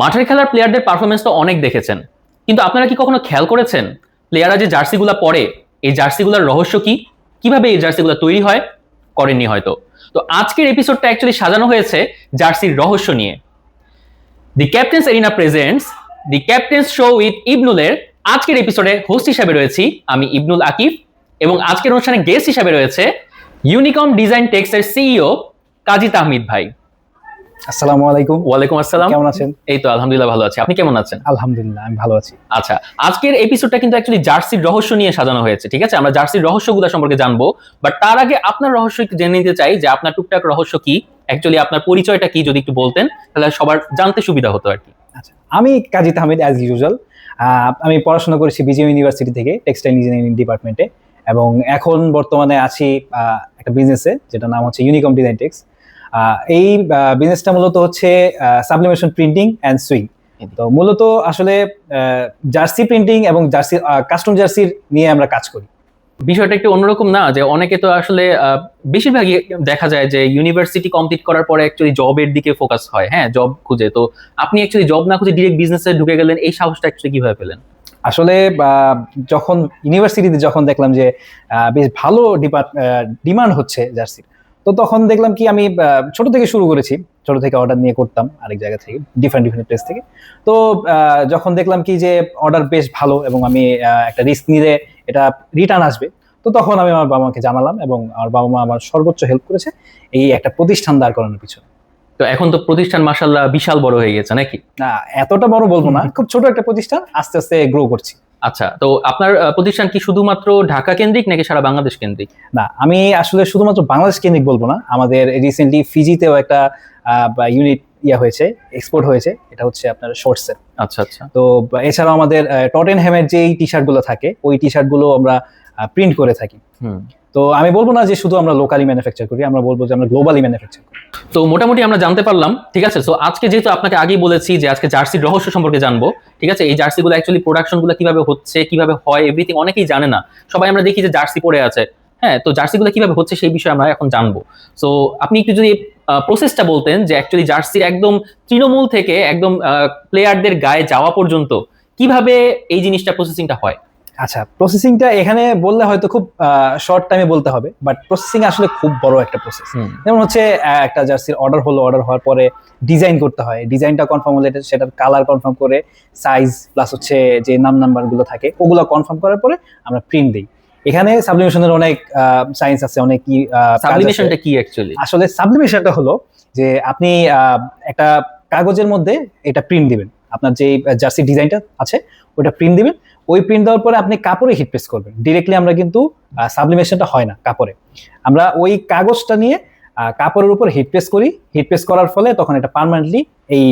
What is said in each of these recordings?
মাঠের খেলার প্লেয়ারদের পারফরমেন্স তো অনেক দেখেছেন। কিন্তু আপনারা কি কখনো খেয়াল করেছেন? প্লেয়াররা যে জার্সিগুলো পরে, এই জার্সিগুলোর রহস্য কি? কীভাবে এই জার্সিগুলো তৈরি হয়? করেননি হয়তো। তো আজকের এপিসোডটা অ্যাকচুয়ালি সাজানো হয়েছে জার্সির রহস্য নিয়ে। The captains arena presents the captains show with ইবনুলের আজকের এপিসোডে হোস্ট হিসাবে রয়েছি আমি ইবনুল আকিফ এবং আজকের অনুষ্ঠানে গেস্ট হিসাবে রয়েছে ইউনিকম ডিজাইন টেক্সের সিইও কাজী তাহমিদ ভাই। আসসালামু আলাইকুম। ওয়ালাইকুম আসসালাম। কেমন আছেন? এই তো আলহামদুলিল্লাহ ভালো আছি। আপনি কেমন আছেন? আলহামদুলিল্লাহ আমি ভালো আছি। আচ্ছা আজকের এপিসোডটা কিন্তু অ্যাকচুয়ালি জার্সির রহস্য নিয়ে সাজানো হয়েছে ঠিক আছে? আমরা জার্সির রহস্যগুলো সম্পর্কে জানব বাট তার আগে আপনার রহস্য একটু জেনে নিতে চাই যে আপনার টুকটাক রহস্য কি? অ্যাকচুয়ালি আপনার পরিচয়টা কি যদি একটু বলতেন তাহলে সবার জানতে সুবিধা হতো আর কি। আচ্ছা আমি কাজী তাহমিদ অ্যাজ ইউজুয়াল আমি পড়াশোনা করেছি বিজে ইউনিভার্সিটি থেকে টেক্সটাইল ইঞ্জিনিয়ারিং ডিপার্টমেন্টে এবং এখন বর্তমানে আছি আহ, একটা বিজনেসে যেটা নাম হচ্ছে ইউনিকম ডিজাইন টেক্স এই বিজনেসটা মূলত হচ্ছে সাবলিমেশন প্রিন্টিং অ্যান্ড সুইং তো মূলত আসলে জার্সি প্রিন্টিং এবং জার্সি কাস্টম জার্সির নিয়ে আমরা কাজ করি। বিষয়টা একটু অন্যরকম না যে অনেকে তো আসলে বেশিরভাগই দেখা যায় যে ইউনিভার্সিটি কমপ্লিট করার পরে অ্যাকচুয়ালি জবের দিকে ফোকাস হয়। হ্যাঁ জব খুঁজে। তো আপনি অ্যাকচুয়ালি জব না খুঁজে ডিরেক্ট বিজনেসে ঢুকে গেলেন এই সাহসটা অ্যাকচুয়ালি কীভাবে পেলেন? আসলে আহ, যখন ইউনিভার্সিটিতে যখন দেখলাম যে বেশ ভালো ডিমান্ড হচ্ছে জার্সির তো তখন দেখলাম কি আমি ছোট থেকে শুরু করেছি। ছোট থেকে অর্ডার নিয়ে করতাম আরেক জায়গা থেকে ডিফারেন্ট ডিফারেন্ট প্লেস থেকে। তো যখন দেখলাম কি যে অর্ডার বেশ ভালো এবং আমি একটা রিস্ক নিলে এটা রিটার্ন আসবে তো তখন আমি আমার বাবা মাকে জানালাম এবং আমার বাবা মা আমার সর্বোচ্চ হেল্প করেছে এই একটা প্রতিষ্ঠান দাঁড় করানোর পিছনে। তো এখন তো প্রতিষ্ঠান মাসাল্লাহ বিশাল বড় হয়ে গেছে নাকি? না এতটা বড় বলব না খুব ছোট একটা প্রতিষ্ঠান আস্তে আস্তে গ্রো করছি। আচ্ছা তো আপনার প্রতিষ্ঠান কি শুধুমাত্র ঢাকা কেন্দ্রিক নাকি সারা বাংলাদেশ কেন্দ্রিক? না, আমি আসলে শুধুমাত্র বাংলাদেশ কেন্দ্রিক বলব না। আমাদের রিসেন্টলি ফিজিতেও একটা ইউনিট ইয়া হয়েছে এক্সপোর্ট হয়েছে এটা হচ্ছে আপনার শর্টসের আচ্ছা আচ্ছা। তো এছাড়াও আমাদের টটেন হ্যামের যেই টি শার্টগুলো থাকে ওই টি শার্টগুলো আমরা প্রিন্ট করে থাকি। হুম। তো আমি বলব না যে শুধু আমরা লোকালি ম্যানুফ্যাকচার করি আমরা বলব যে আমরা গ্লোবালি ম্যানুফ্যাকচার করি। তো মোটামুটি আমরা জানতে পারলাম ঠিক আছে? তো আজকে যেহেতু আপনাকে আগেই বলেছি যে আজকে জার্সির রহস্য সম্পর্কে জানব ঠিক আছে? এই জার্সিগুলো অ্যাকচুয়ালি প্রোডাকশনগুলো কীভাবে হচ্ছে কীভাবে হয় এভরিথিং অনেকেই জানে না। সবাই আমরা দেখি যে জার্সি পড়ে আছে। হ্যাঁ তো জার্সিগুলো কীভাবে হচ্ছে সেই বিষয়ে আমরা এখন জানব। সো আপনি একটু যদি প্রসেসটা বলতেন যে অ্যাকচুয়ালি জার্সির একদম তৃণমূল থেকে একদম প্লেয়ারদের গায়ে যাওয়া পর্যন্ত কীভাবে এই জিনিসটা প্রসেসিংটা হয়? আচ্ছা প্রসেসিংটা এখানে বললে হয়তো খুব শর্ট টাইমে বলতে হবে বাট প্রসেসিং আসলে খুব বড় একটা প্রসেস যেমন হচ্ছে একটা জার্সির অর্ডার হলো অর্ডার হওয়ার পরে ডিজাইন করতে হয়। ডিজাইনটা কনফার্ম হলে সেটার কালার কনফার্ম করে সাইজ প্লাস হচ্ছে যে নাম নাম্বারগুলো থাকে ওগুলো কনফার্ম করার পরে আমরা প্রিন্ট দিই। এখানে সাবলিমেশনের অনেক সায়েন্স আছে অনেক কি সাবলিমেশনটা কি অ্যাকচুয়ালি আসলে সাবলিমেশনটা হলো যে আপনি একটা কাগজের মধ্যে এটা প্রিন্ট দিবেন। আপনার যে জার্সি ডিজাইনটা আছে ওটা প্রিন্ট দিবেন। ওই প্রিন্ট দেওয়ার পরে আপনি কাপড়ে হিট প্রেস করবেন। ডিরেক্টলি আমরা কিন্তু সাবলিমেশনটা হয় না কাপড়ে। আমরা ওই কাগজটা নিয়ে আহ, কাপড়ের উপর হিট প্রেস করি। হিট প্রেস করার ফলে তখন এটা পার্মানেন্টলি এই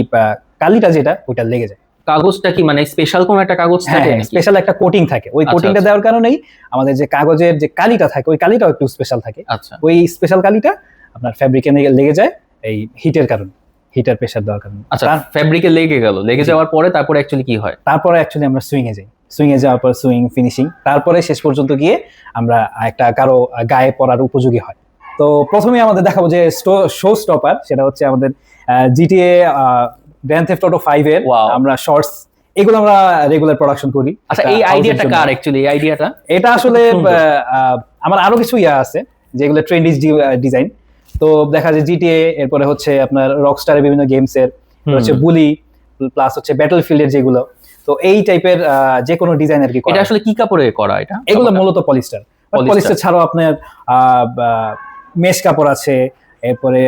কালিটা যেটা ওইটা লেগে যায়। কাগজটা কি মানে স্পেশাল কোন একটা কাগজ হ্যাঁ থাকে স্পেশাল একটা কোটিং থাকে। ওই আচ্ছা, কোটিংটা আচ্ছা। দেওয়ার কারণেই আমাদের যে কাগজের যে কালিটা থাকে ওই কালিটাও একটু স্পেশাল থাকে। আচ্ছা। ওই স্পেশাল কালিটা আপনার ফ্যাব্রিকে লেগে যায় এই হিটের কারণে হিটার প্রেসার দেওয়ার কারণে। আচ্ছা তার- ফ্যাব্রিকে লেগে গেল লেগে যাওয়ার পরে তারপরে অ্যাকচুয়ালি কি হয়? তারপরে অ্যাকচুয়ালি আমরা সুইং এ যাই। সুইং এ যাওয়ার পর সুইং ফিনিশিং তারপরে শেষ পর্যন্ত গিয়ে আমরা একটা কারও গায়ে পরার উপযোগী হয়। তো প্রথমে আমাদের দেখাবো যে শো স্টপার সেটা হচ্ছে আমাদের জিটিএ গ্র্যান্ড থেফট অটো এর আমরা শর্টস এগুলো আমরা রেগুলার প্রোডাকশন করি। আচ্ছা এই আইডিয়াটা কার অ্যাকচুয়ালি এই আইডিয়াটা এটা আসলে আমার আরও কিছু ইয়া আছে যেগুলো ট্রেন্ডিজ ডিজাইন তো দেখা যায় জিটিএ এরপরে হচ্ছে আপনার রকস্টারের বিভিন্ন হচ্ছে বুলি প্লাস হচ্ছে ব্যাটল ফিল্ডের যেগুলো। তো এই টাইপের যে কোনো ডিজাইন আর কি এটা আসলে কি কাপড়ে করা এটা? এগুলো মূলত পলিস্টার পলিস্টার ছাড়াও আপনার মেশ কাপড় আছে এরপরে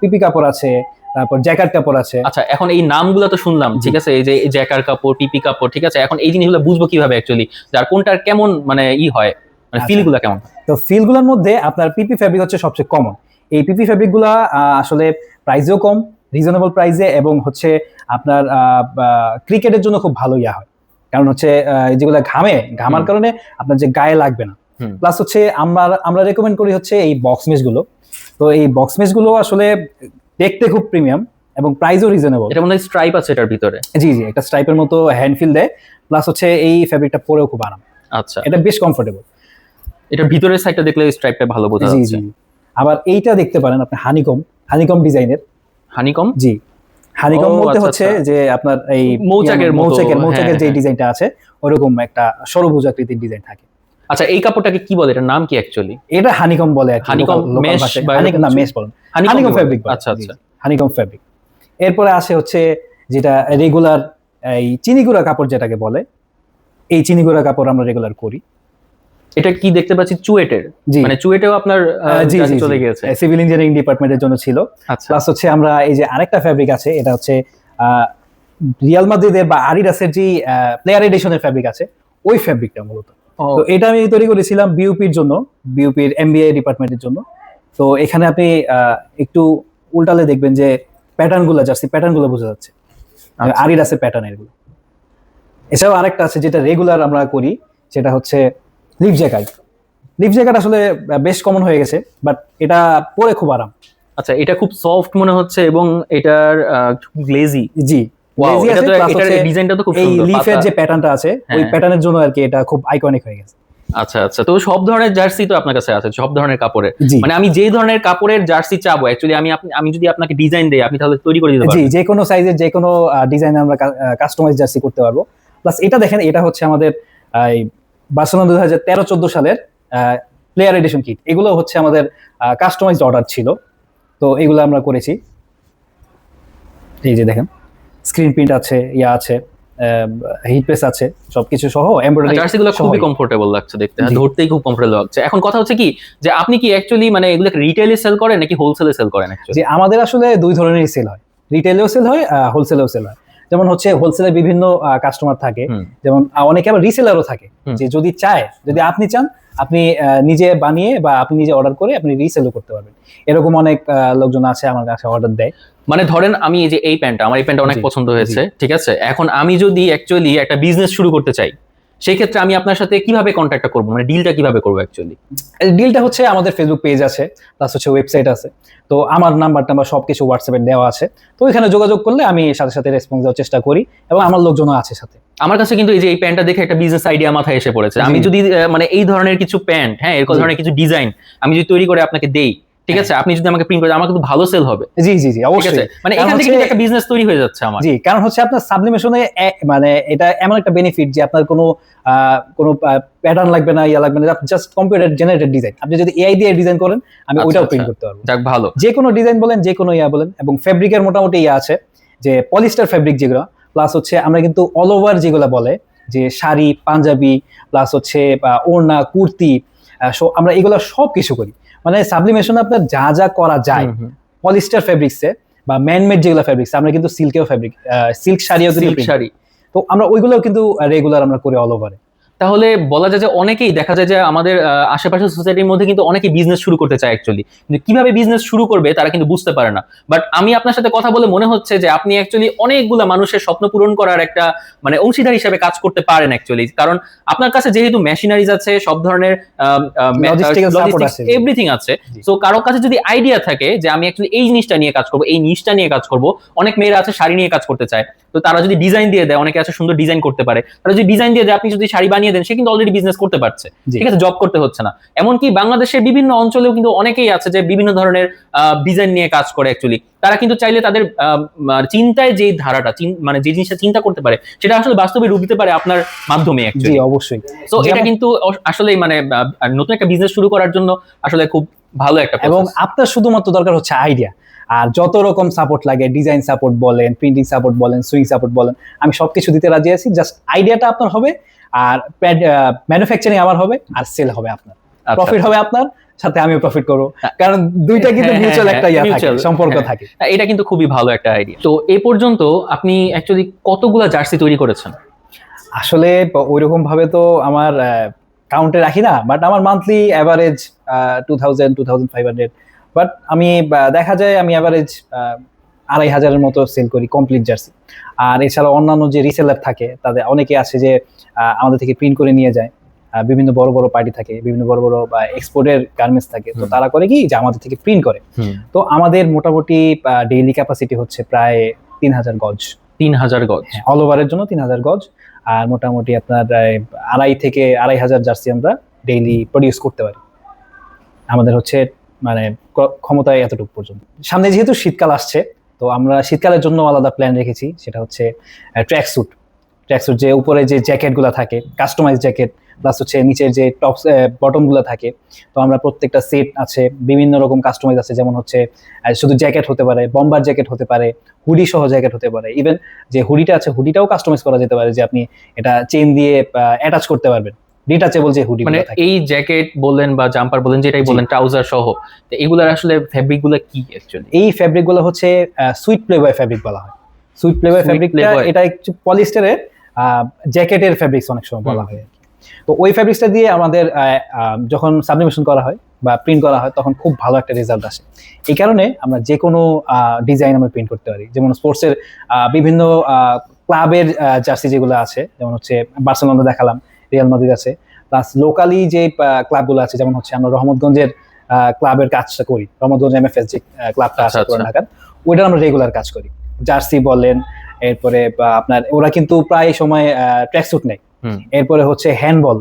পিপি কাপড় আছে তারপর জ্যাকেট কাপড় আছে। আচ্ছা এখন এই নামগুলো তো শুনলাম ঠিক আছে? এই যে জ্যাকার কাপড় পিপি কাপড় ঠিক আছে? এখন এই জিনিসগুলো বুঝব কীভাবে অ্যাকচুয়ালি যার কোনটার কেমন মানে ই হয়? মানে আচ্ছা। ফিলগুলা কেমন? তো ফিলগুলোর মধ্যে আপনার পিপি ফ্যাব্রিক হচ্ছে সবচেয়ে কমন এই পিপি ফ্যাব্রিকগুলো আসলে প্রাইসেও কম রিজনেবল প্রাইসে এবং হচ্ছে আপনার ক্রিকেটের জন্য খুব ভালো ইয়া হয়। কারণ হচ্ছে যেগুলো ঘামে ঘামার কারণে আপনার যে গায়ে লাগবে না। প্লাস হচ্ছে আমরা আমরা রেকমেন্ড করি হচ্ছে এই বক্স মেশগুলো তো এই বক্স মেশগুলো আসলে দেখতে খুব প্রিমিয়াম এবং প্রাইসও রিজনেবল এটা মনে হয় স্ট্রাইপ আছে এটার ভিতরে। জি জি একটা স্ট্রাইপের মতো হ্যান্ড ফিল দেয় প্লাস হচ্ছে এই ফ্যাব্রিকটা পরেও খুব আরাম। আচ্ছা। এটা বেশ কমফোর্টেবল এটার ভিতরের সাইডটা দেখলে স্ট্রাইপটা ভালো বোঝা যাচ্ছে। জি। আবার এইটা দেখতে পারেন আপনি হানিকম হানিকম ডিজাইনের হানিকম জি। হানিকম বলতে আচ্ছা, হচ্ছে আচ্ছা। যে আপনার এই মৌচাকের মৌচাকের মৌচাকের হ্যাঁ, যে হ্যাঁ। ডিজাইনটা আছে ওরকম একটা সরভুজ আকৃতির ডিজাইন থাকে। আচ্ছা এই কাপড়টাকে কি বলে? এটার নাম কি অ্যাকচুয়ালি এটা হানিকম বলে ভাষায়। বা হানিকম না মেশ বলেন হানিকম ফেব্রিক আচ্ছা আচ্ছা। হানিকম ফেব্রিক এরপরে আসে হচ্ছে যেটা রেগুলার এই চিনিগুড়া কাপড় যেটাকে বলে এই চিনিগুড়া কাপড় আমরা রেগুলার করি। এটা কি দেখতে পাচ্ছি? চুয়েটের। জি। মানে চুয়েটেও আপনার জি জি চলে গিয়েছে। সিভিল ইঞ্জিনিয়ারিং ডিপার্টমেন্টের জন্য ছিল। আচ্ছা। প্লাস হচ্ছে আমরা এই যে আরেকটা ফ্যাব্রিক আছে এটা হচ্ছে রিয়াল মাদ্রিদের বা আরিডাসের যে প্লেয়ার এডিশনের ফ্যাব্রিক আছে ওই ফ্যাব্রিকটা মূলত। তো এটা আমি তৈরি করেছিলাম বিউপির জন্য বিউপির এমবিএ ডিপার্টমেন্টের জন্য। তো এখানে আপনি একটু উল্টালে দেখবেন যে প্যাটার্নগুলো জার্সি প্যাটার্নগুলো বোঝা যাচ্ছে। আচ্ছা। আরিডাসের প্যাটার্ন এগুলো। এছাড়াও আরেকটা আছে যেটা রেগুলার আমরা করি সেটা হচ্ছে লিপ জ্যাকেট লিপ জ্যাকেট আসলে বেশ কমন হয়ে গেছে বাট এটা পরে খুব আরাম। আচ্ছা এটা খুব সফট মনে হচ্ছে এবং এটার গ্লেজি জি। ডিজাইনটা তো খুব এই লিফের যে প্যাটার্নটা আছে ওই। প্যাটার্নের জন্য আর কি এটা খুব আইকনিক হয়ে গেছে। আচ্ছা আচ্ছা তো সব ধরনের জার্সি তো আপনার কাছে আছে সব ধরনের কাপড়ের। মানে আমি যেই ধরনের কাপড়ের জার্সি চাবো অ্যাকচুয়ালি আমি আমি যদি আপনাকে ডিজাইন দেই আপনি তাহলে তৈরি করে দিতে জি পারবেন। যে কোনো সাইজের যে কোনো ডিজাইন আমরা কাস্টমাইজ জার্সি করতে পারব। প্লাস এটা দেখেন এটা হচ্ছে আমাদের বার্সেলোনা দুই হাজার তেরো চোদ্দ সালের প্লেয়ার এডিশন কিট এগুলো হচ্ছে আমাদের কাস্টমাইজড অর্ডার ছিল। তো এগুলো আমরা করেছি। এই যে দেখেন। স্ক্রিন প্রিন্ট আছে ইয়া আছে হিট প্রেস আছে সবকিছু সহ এমব্রয়ডারি জার্সি গুলো খুবই কমফোর্টেবল লাগছে দেখতে হ্যাঁ। ধরতেই খুব কমফোর্টেবল লাগছে। এখন কথা হচ্ছে কি যে আপনি কি অ্যাকচুয়ালি মানে এগুলো রিটেইলে সেল করেন নাকি হোলসেলে সেল করেন যে আমাদের আসলে দুই ধরনের সেল হয়। রিটেইলেও সেল হয় হোলসেলেও সেল হয়। যেমন হচ্ছে হোলসেলে বিভিন্ন কাস্টমার থাকে যেমন অনেকে আবার রিসেলারও থাকে যে যদি চায় যদি আপনি চান আপনি নিজে বানিয়ে বা আপনি নিজে অর্ডার করে আপনি রিসেলও করতে পারবেন। এরকম অনেক লোকজন আছে আমার কাছে অর্ডার দেয়। মানে ধরেন আমি এই যে এই প্যান্টটা আমার এই প্যান্টটা অনেক পছন্দ হয়েছে ঠিক আছে? এখন আমি যদি অ্যাকচুয়ালি একটা বিজনেস শুরু করতে চাই সেই ক্ষেত্রে আমি আপনার সাথে কীভাবে কন্ট্যাক্টটা করব? মানে ডিলটা কীভাবে করব অ্যাকচুয়ালি ডিলটা হচ্ছে আমাদের ফেসবুক পেজ আছে প্লাস হচ্ছে ওয়েবসাইট আছে। তো আমার নাম্বার টাম্বার সব কিছু হোয়াটসঅ্যাপে দেওয়া আছে। তো ওইখানে যোগাযোগ করলে আমি সাথে সাথে রেসপন্স দেওয়ার চেষ্টা করি এবং আমার লোকজনও আছে সাথে। আমার কাছে কিন্তু এই যে এই প্যান্টটা দেখে একটা বিজনেস আইডিয়া মাথায় এসে পড়েছে। আমি যদি মানে এই ধরনের কিছু প্যান্ট হ্যাঁ এরকম ধরনের কিছু ডিজাইন আমি যদি তৈরি করে আপনাকে দেই ঠিক আছে? আপনি যদি আমাকে প্রিন্ট করে আমার কিন্তু ভালো সেল হবে। জি জি জি অবশ্যই। মানে এখান থেকে কিন্তু একটা বিজনেস তৈরি হয়ে যাচ্ছে আমার। জি কারণ হচ্ছে আপনার সাবলিমেশনে মানে এটা এমন একটা বেনিফিট যে আপনার কোনো কোনো প্যাটার্ন লাগবে না ইয়া লাগবে না। জাস্ট কম্পিউটার জেনারেটেড ডিজাইন আপনি যদি এআই দিয়ে ডিজাইন করেন আমি আচ্ছা, ওইটাও আচ্ছা। প্রিন্ট করতে পারব। যাক ভালো। যে কোনো ডিজাইন বলেন যে কোনো ইয়া বলেন এবং ফেব্রিকের মোটামুটি ইয়া আছে যে পলিস্টার ফেব্রিক যেগুলো প্লাস হচ্ছে আমরা কিন্তু অল ওভার যেগুলো বলে যে শাড়ি পাঞ্জাবি প্লাস হচ্ছে ওড়না কুর্তি আমরা এগুলো সব কিছু করি। মানে সাবলিমেশন আপনার যা যা করা যায়। পলিস্টার ফেব্রিক্সে বা ম্যানমেড যেগুলো ফেব্রিক্স আমরা কিন্তু সিল্কেও ফেব্রিক সিল্ক শাড়িও কিন্তু শাড়ি। তো আমরা ওইগুলোও কিন্তু রেগুলার আমরা করি অল ওভারে তাহলে বলা যায় যে অনেকেই দেখা যায় যে আমাদের আশেপাশের সোসাইটির মধ্যে কিন্তু অনেকেই বিজনেস শুরু করতে চায় অ্যাকচুয়ালি কিন্তু কীভাবে বিজনেস শুরু করবে তারা কিন্তু বুঝতে পারে না। বাট আমি আপনার সাথে কথা বলে মনে হচ্ছে যে আপনি অ্যাকচুয়ালি অনেকগুলা মানুষের স্বপ্ন পূরণ করার একটা মানে অংশীদার হিসেবে কাজ করতে পারেন অ্যাকচুয়ালি কারণ আপনার কাছে যেহেতু মেশিনারিজ আছে সব ধরনের এভরিথিং আছে তো কারও কাছে যদি আইডিয়া থাকে যে আমি অ্যাকচুয়ালি এই জিনিসটা নিয়ে কাজ করব এই নিচটা নিয়ে কাজ করব অনেক মেয়েরা আছে শাড়ি নিয়ে কাজ করতে চায়। তো তারা যদি ডিজাইন দিয়ে দেয় অনেকে আছে সুন্দর ডিজাইন করতে পারে। তারা যদি ডিজাইন দিয়ে দেয় আপনি যদি শাড়ি বানিয়ে দেন সে কিন্তু অলরেডি বিজনেস করতে পারছে। ঠিক আছে জব করতে হচ্ছে না। এমনকি বাংলাদেশের বিভিন্ন অঞ্চলেও কিন্তু অনেকেই আছে যে বিভিন্ন ধরনের ডিজাইন নিয়ে কাজ করে অ্যাকচুয়ালি তারা কিন্তু চাইলে তাদের চিন্তায় যে ধারাটা মানে যে জিনিসটা চিন্তা করতে পারে সেটা আসলে বাস্তবে রূপ দিতে পারে আপনার মাধ্যমে অ্যাকচুয়ালি অবশ্যই। তো এটা কিন্তু আসলে মানে নতুন একটা বিজনেস শুরু করার জন্য আসলে খুব ভালো একটা এবং আপনার শুধুমাত্র দরকার হচ্ছে আইডিয়া আর যত রকম সাপোর্ট লাগে ডিজাইন সাপোর্ট বলেন প্রিন্টিং সাপোর্ট বলেন সুইং সাপোর্ট বলেন আমি সবকিছু দিতে রাজি আছি জাস্ট আইডিয়াটা আপনার হবে আর ম্যানুফ্যাকচারিং আমার হবে আর সেল হবে আপনার। আচ্ছা। প্রফিট হবে আপনার সাথে আমিও প্রফিট করব। কারণ দুইটা কিন্তু হ্যাঁ, মিউচুয়াল হ্যাঁ, একটা ইয়া থাকে সম্পর্ক হ্যাঁ। থাকে। হ্যাঁ, এটা কিন্তু খুবই ভালো একটা আইডিয়া তো এ পর্যন্ত আপনি অ্যাকচুয়ালি কতগুলা জার্সি তৈরি করেছেন? আসলে ওইরকম ভাবে তো আমার কাউন্টে রাখি না বাট আমার monthly average two thousand two thousand five hundred but আমি দেখা যায় আমি অ্যাভারেজ আড়াই হাজারের মতো সেল করি কমপ্লিট জার্সি আর এছাড়া অন্যান্য যে রিসেলার থাকে তাদের অনেকে আছে যে আমাদের থেকে প্রিন্ট করে নিয়ে যায়। বিভিন্ন বড় বড় পার্টি থাকে বিভিন্ন বড় বড় বা এক্সপোর্টের গার্মেন্টস থাকে। তো তারা করে কি যে আমাদের থেকে প্রিন্ট করে। তো আমাদের মোটামুটি ডেইলি ক্যাপাসিটি হচ্ছে প্রায় তিন হাজার গজ। তিন হাজার গজ? অল ওভারের জন্য তিন হাজার গজ। আর মোটামুটি আপনার আড়াই থেকে আড়াই হাজার জার্সি আমরা ডেইলি প্রডিউস করতে পারি। আমাদের হচ্ছে মানে ক্ষমতায় এতটুকু পর্যন্ত। সামনে যেহেতু শীতকাল আসছে তো আমরা শীতকালের জন্য আলাদা প্ল্যান রেখেছি, সেটা হচ্ছে ট্র্যাক স্যুট ট্র্যাক স্যুট যে উপরে যে জ্যাকেটগুলো থাকে কাস্টমাইজ জ্যাকেট প্লাস হচ্ছে নিচের যে টপস বটমগুলো থাকে, তো আমরা প্রত্যেকটা সেট আছে, বিভিন্ন রকম কাস্টমাইজ আছে, যেমন হচ্ছে শুধু জ্যাকেট হতে পারে বম্বার জ্যাকেট হতে পারে হুডি সহ জ্যাকেট হতে পারে। ইভেন যে হুডিটা আছে, হুডিটাও কাস্টমাইজ করা যেতে পারে, যে আপনি এটা চেন দিয়ে অ্যাটাচ করতে পারবেন। ডিটাচেবল যে হুডি মানে এই জ্যাকেট বললেন বা জাম্পার বলেন যেটাই। বলেন ট্রাউজার সহ এগুলার আসলে ফেব্রিকগুলো কি অ্যাকচুয়ালি এই ফ্যাব্রিকগুলো হচ্ছে সুইট প্লেবয় ফ্যাব্রিক বলা হয়। সুইট প্লেবয় এটা একটু পলিস্টারের জ্যাকেটের ফ্যাব্রিক্স অনেক সময় বলা হয়। তো ওই ফ্যাব্রিক্সটা দিয়ে আমাদের যখন সাবলিমেশন করা হয় বা প্রিন্ট করা হয় তখন খুব ভালো একটা রেজাল্ট আসে। এই কারণে আমরা যে কোনো ডিজাইন আমরা প্রিন্ট করতে পারি। যেমন স্পোর্টসের বিভিন্ন ক্লাবের জার্সি যেগুলো আছে যেমন হচ্ছে বার্সেলোনা দেখালাম রিয়াল মাদ্রিদ আছে। প্লাস লোকালি যে ক্লাবগুলো আছে যেমন হচ্ছে আমরা রহমতগঞ্জের ক্লাবের কাজটা করি। রহমতগঞ্জ এমএফএস যে ক্লাবটা আছে আচ্ছা, আচ্ছা। পুরান ঢাকার ওইটার আমরা রেগুলার কাজ করি। জার্সি বলেন এরপরে আপনার ওরা কিন্তু প্রায় সময় ট্র্যাকস্যুট নেয়। এরপরে হচ্ছে হ্যান্ডবল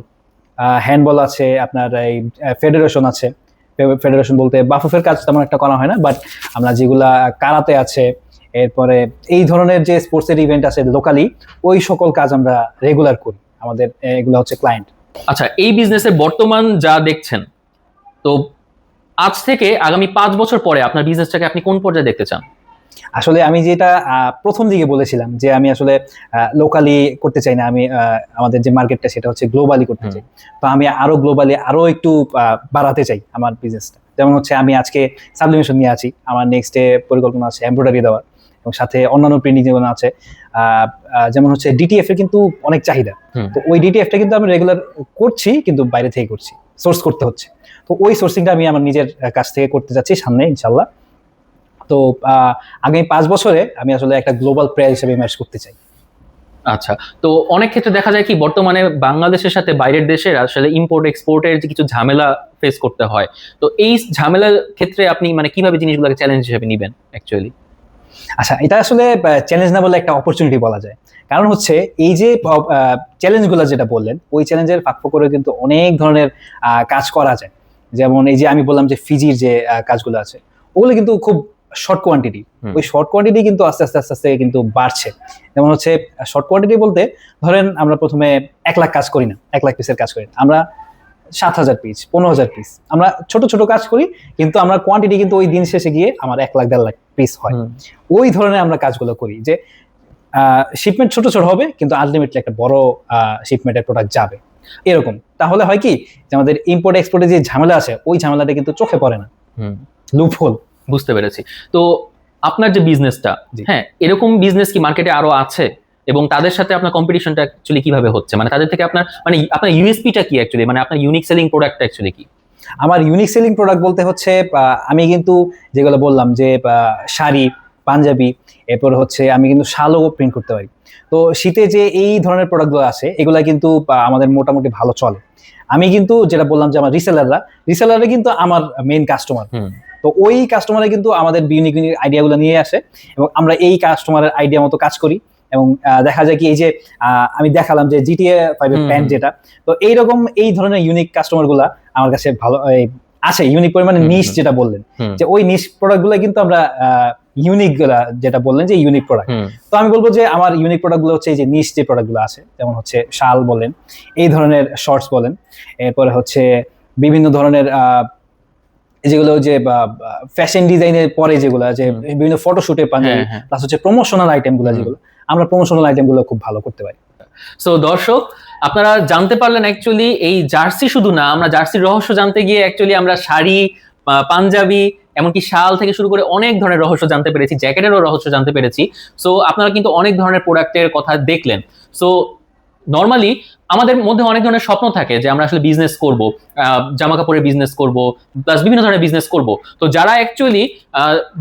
হ্যান্ডবল আছে আপনার এই ফেডারেশন আছে। ফেডারেশন বলতে বাফুফের কাজ তেমন একটা করা হয় না বাট আমরা যেগুলা কারাতে আছে এরপরে এই ধরনের যে স্পোর্টসের ইভেন্ট আছে লোকালি ওই সকল কাজ আমরা রেগুলার করি। আমাদের এগুলো হচ্ছে ক্লায়েন্ট আচ্ছা এই বিজনেসের বর্তমান যা দেখছেন তো আজ থেকে আগামী পাঁচ বছর পরে আপনার বিজনেসটাকে আপনি কোন পর্যায়ে দেখতে চান? আসলে আমি যেটা প্রথম দিকে বলেছিলাম যে আমি আসলে লোকালি করতে চাই না আমি আমাদের যে মার্কেটটা সেটা হচ্ছে গ্লোবালি করতে চাই। তো আমি আরও গ্লোবালি আরও একটু বাড়াতে চাই আমার বিজনেসটা যেমন হচ্ছে আমি আজকে সাবলিমেশন নিয়ে আছি আমার নেক্সট ডে পরিকল্পনা আছে এমব্রয়ডারি দেওয়ার। এবং সাথে অন্যান্য প্রিন্টিং যেগুলো আছে যেমন হচ্ছে ডিটিএফ এর কিন্তু অনেক চাহিদা। তো ওই ডিটিএফটা কিন্তু আমি রেগুলার করছি কিন্তু বাইরে থেকে করছি সোর্স করতে হচ্ছে। তো ওই সোর্সিংটা আমি আমার নিজের কাছ থেকে করতে যাচ্ছি সামনে ইনশাল্লাহ তো আগামী পাঁচ বছরে আমি আসলে একটা গ্লোবাল প্লেয়ার হিসেবে ম্যাচ করতে চাই। আচ্ছা তো অনেক ক্ষেত্রে দেখা যায় কি বর্তমানে বাংলাদেশের সাথে বাইরের দেশের আসলে ইম্পোর্ট এক্সপোর্টের যে কিছু ঝামেলা ফেস করতে হয়। তো এই ঝামেলার ক্ষেত্রে আপনি মানে কীভাবে জিনিসগুলোকে চ্যালেঞ্জ হিসেবে নেবেন অ্যাকচুয়ালি আচ্ছা এটা আসলে চ্যালেঞ্জ না বলে একটা অপরচুনিটি বলা যায়। কারণ হচ্ছে এই যে চ্যালেঞ্জগুলো যেটা বললেন ওই চ্যালেঞ্জের ফাঁক করে কিন্তু অনেক ধরনের কাজ করা যায়। যেমন এই যে আমি বললাম যে ফিজির যে কাজগুলো আছে ওগুলো কিন্তু খুব শর্ট কোয়ান্টিটি ওই শর্ট কোয়ান্টিটি কিন্তু আস্তে আস্তে আস্তে আস্তে কিন্তু বাড়ছে। যেমন হচ্ছে শর্ট কোয়ান্টিটি বলতে ধরেন আমরা প্রথমে এক লাখ কাজ করি না এক লাখ পিসের কাজ করি না। আমরা সাত হাজার পিস পনেরো হাজার পিস আমরা ছোট ছোট কাজ করি কিন্তু আমরা কোয়ান্টিটি কিন্তু ওই দিন শেষে গিয়ে আমার এক লাখ দেড় লাখ পিস হয়। ওই ধরনের আমরা কাজগুলো করি যে শিপমেন্ট ছোট ছোট হবে কিন্তু আলটিমেটলি একটা বড় শিপমেন্টের প্রোডাক্ট যাবে। এরকম। তাহলে হয় কি যে আমাদের ইম্পোর্ট এক্সপোর্টের যে ঝামেলা আছে ওই ঝামেলাটা কিন্তু চোখে পড়ে না। হুম। লুপ বুঝতে পেরেছি। তো আপনার যে বিজনেসটা হ্যাঁ এরকম বিজনেস কি মার্কেটে আরও আছে? এবং তাদের সাথে আপনার কম্পিটিশনটা অ্যাকচুয়ালি কীভাবে হচ্ছে? মানে তাদের থেকে আপনার মানে আপনার ইউএসপিটা কি অ্যাকচুয়ালি মানে আপনার ইউনিক সেলিং প্রোডাক্টটা অ্যাকচুয়ালি কি? আমার ইউনিক সেলিং প্রোডাক্ট বলতে হচ্ছে আমি কিন্তু যেগুলো বললাম যে শাড়ি পাঞ্জাবি এরপর হচ্ছে আমি কিন্তু শালও প্রিন্ট করতে পারি। তো শীতে যে এই ধরনের প্রোডাক্টগুলো আছে এগুলা কিন্তু আমাদের মোটামুটি ভালো চলে। আমি কিন্তু যেটা বললাম যে আমার রিসেলাররা রিসেলাররা কিন্তু আমার মেইন কাস্টমার তো ওই কাস্টমারে কিন্তু আমাদের ইউনিক ইউনিক আইডিয়াগুলো নিয়ে আসে এবং আমরা এই কাস্টমারের আইডিয়া মতো কাজ করি। এবং দেখা যায় কি এই যে আমি দেখালাম যে জিটিএ ফাইভের হুম, প্যান্ট যেটা তো এইরকম এই ধরনের ইউনিক কাস্টমারগুলা আমার কাছে ভালো আছে ইউনিক পরিমাণে নিশ যেটা বললেন। যে ওই নিশ প্রোডাক্টগুলো কিন্তু আমরা ইউনিক যেটা বললেন যে ইউনিক প্রোডাক্ট তো আমি বলব যে আমার ইউনিক প্রোডাক্টগুলো হচ্ছে এই যে নিশ যে প্রোডাক্টগুলো আছে যেমন হচ্ছে শাল বলেন এই ধরনের শর্টস বলেন এরপরে হচ্ছে বিভিন্ন ধরনের আহ, যেগুলো যে ফ্যাশন ডিজাইনের পরে যেগুলো যে বিভিন্ন ফটোশুটের পাঞ্জাবি হ্যাঁ, হ্যাঁ। প্লাস হচ্ছে প্রমোশনাল আইটেমগুলো হুম। যেগুলো আমরা প্রমোশনাল আইটেমগুলো খুব ভালো করতে পারি। সো দর্শক, আপনারা জানতে পারলেন অ্যাকচুয়ালি এই জার্সি শুধু না, আমরা জার্সির রহস্য জানতে গিয়ে অ্যাকচুয়ালি আমরা শাড়ি পাঞ্জাবি, এমনকি শাল থেকে শুরু করে অনেক ধরনের রহস্য জানতে পেরেছি, জ্যাকেটেরও রহস্য জানতে পেরেছি। সো আপনারা কিন্তু অনেক ধরনের প্রোডাক্টের কথা দেখলেন। সো নর্মালি আমাদের মধ্যে অনেক ধরনের স্বপ্ন থাকে যে আমরা আসলে বিজনেস করব জামা কাপড়ের বিজনেস করব প্লাস বিভিন্ন ধরনের বিজনেস করব। তো যারা অ্যাকচুয়ালি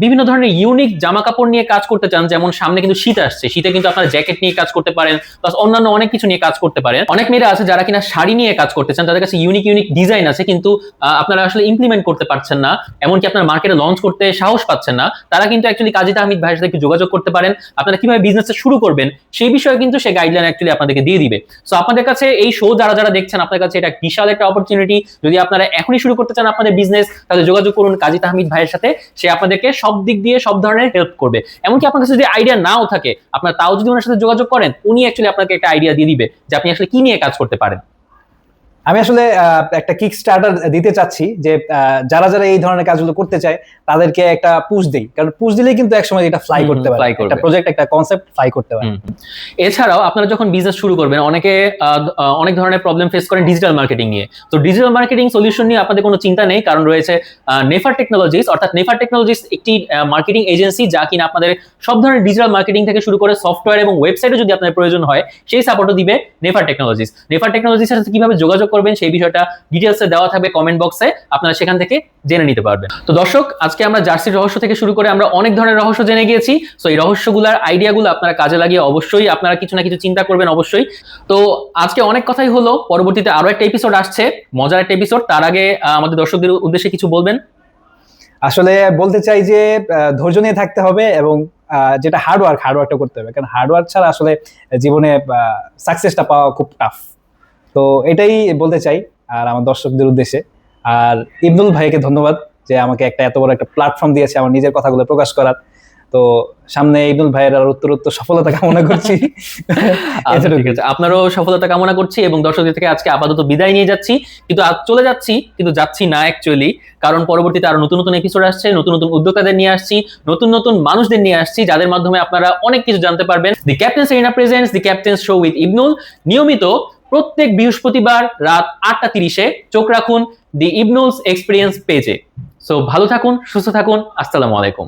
বিভিন্ন ধরনের ইউনিক জামা কাপড় নিয়ে কাজ করতে চান, যেমন সামনে কিন্তু শীত আসছে, শীতে কিন্তু আপনারা জ্যাকেট নিয়ে কাজ করতে পারেন প্লাস অন্যান্য অনেক কিছু নিয়ে কাজ করতে পারেন। অনেক মেয়েরা আছে যারা কিনা শাড়ি নিয়ে কাজ করতে চান, তাদের কাছে ইউনিক ইউনিক ডিজাইন আছে, কিন্তু আপনারা আসলে ইমপ্লিমেন্ট করতে পারছেন না, এমনকি আপনার মার্কেটে লঞ্চ করতে সাহস পাচ্ছেন না। তারা কিন্তু অ্যাকচুয়ালি কাজীটা আহমেদ ভাইয়ের সাথে যোগাযোগ করতে পারেন। আপনারা কীভাবে বিজনেসটা শুরু করবেন, সেই বিষয়ে কিন্তু সে গাইডলাইন অ্যাকচুয়ালি আপনাদেরকে দিয়ে দিবে। সো আপনাদের কাছে কাছে এই শো যারা যারা দেখছেন আপনার কাছে এটা বিশাল একটা অপরচুনিটি যদি আপনারা এখনই শুরু করতে চান আপনাদের বিজনেস তাহলে যোগাযোগ করুন কাজী তাহমিদ ভাইয়ের সাথে। সে আপনাদেরকে সব দিক দিয়ে সব ধরনের হেল্প করবে। এমনকি আপনার কাছে যদি আইডিয়া নাও থাকে, আপনার তাও যদি ওনার সাথে যোগাযোগ করেন, উনি অ্যাকচুয়ালি আপনাকে একটা আইডিয়া দিয়ে দিবে যে আপনি আসলে কি নিয়ে কাজ করতে পারেন। আমি আসলে একটা কিক স্টার্টার দিতে চাচ্ছি যে যারা যারা এই ধরনের কাজগুলো করতে চায় তাদেরকে একটা পুশ দিই। কারণ পুশ দিলেই কিন্তু একসময় এটা ফ্লাই করতে পারে। একটা প্রজেক্ট একটা কনসেপ্ট ফ্লাই করতে পারে। এছাড়াও আপনারা যখন বিজনেস শুরু করবেন অনেকে অনেক ধরনের প্রবলেম ফেস করেন ডিজিটাল মার্কেটিং নিয়ে। তো ডিজিটাল মার্কেটিং সলিউশন নিয়ে আপনাদের কোনো চিন্তা নেই কারণ রয়েছে নেফার টেকনোলজিস অর্থাৎ নেফার টেকনোলজিস একটি মার্কেটিং এজেন্সি যা কিনা আপনাদের সব ধরনের ডিজিটাল মার্কেটিং থেকে শুরু করে সফটওয়্যার এবং ওয়েবসাইটে যদি আপনার প্রয়োজন হয় সেই সাপোর্টও দিবে নেফার টেকনোলজিস নেফার টেকনোলজিসের সাথে কীভাবে যোগাযোগ করবেন, সেই বিষয়টা ডিটেলসে দেওয়া থাকবে কমেন্ট বক্সে আপনারা সেখান থেকে জেনে নিতে পারবেন। তো দর্শক, আজকে আমরা জার্সির রহস্য থেকে শুরু করে আমরা অনেক ধরনের রহস্য জেনে গিয়েছি সো এই রহস্যগুলার আইডিয়াগুলো আপনারা কাজে লাগিয়ে অবশ্যই আপনারা কিছু না কিছু চিন্তা করবেন অবশ্যই। তো আজকে অনেক কথাই হলো, পরবর্তীতে আরও একটা এপিসোড আসছে, মজার একটা এপিসোড তার আগে আমাদের দর্শকদের উদ্দেশ্যে কিছু বলবেন? আসলে বলতে চাই যে ধৈর্য নিয়ে থাকতে হবে এবং যেটা হার্ড ওয়ার্ক হার্ড করতে হবে। কারণ হার্ডওয়ার্ক ছাড়া আসলে জীবনে সাকসেসটা পাওয়া খুব টাফ তো এটাই বলতে চাই আর আমার দর্শকদের উদ্দেশ্যে। আর ইবনুল ভাইকে ধন্যবাদ যে আমাকে একটা এত বড় একটা প্ল্যাটফর্ম দিয়েছে আমার নিজের কথাগুলো প্রকাশ করার। তো সামনে ইবনুল ভাইয়ের আর উত্তর উত্তর সফলতা কামনা করছি। আচ্ছা, ঠিক আছে। আপনারও সফলতা কামনা করছি এবং দর্শকদের থেকে আজকে আপাতত বিদায় নিয়ে যাচ্ছি। কিন্তু আজ চলে যাচ্ছি কিন্তু যাচ্ছি না অ্যাকচুয়ালি কারণ পরবর্তীতে আরও নতুন নতুন এপিসোড আসছে নতুন নতুন উদ্যোক্তাদের নিয়ে আসছি নতুন নতুন মানুষদের নিয়ে আসছি যাদের মাধ্যমে আপনারা অনেক কিছু জানতে পারবেন। The captains arena presents the captains show with Ibnul নিয়মিত প্রত্যেক বৃহস্পতিবার রাত আটটা তিরিশে চোখ রাখুন দি ইবনুলস এক্সপিরিয়েন্স পেজে। সো ভালো থাকুন, সুস্থ থাকুন, আসসালামু আলাইকুম।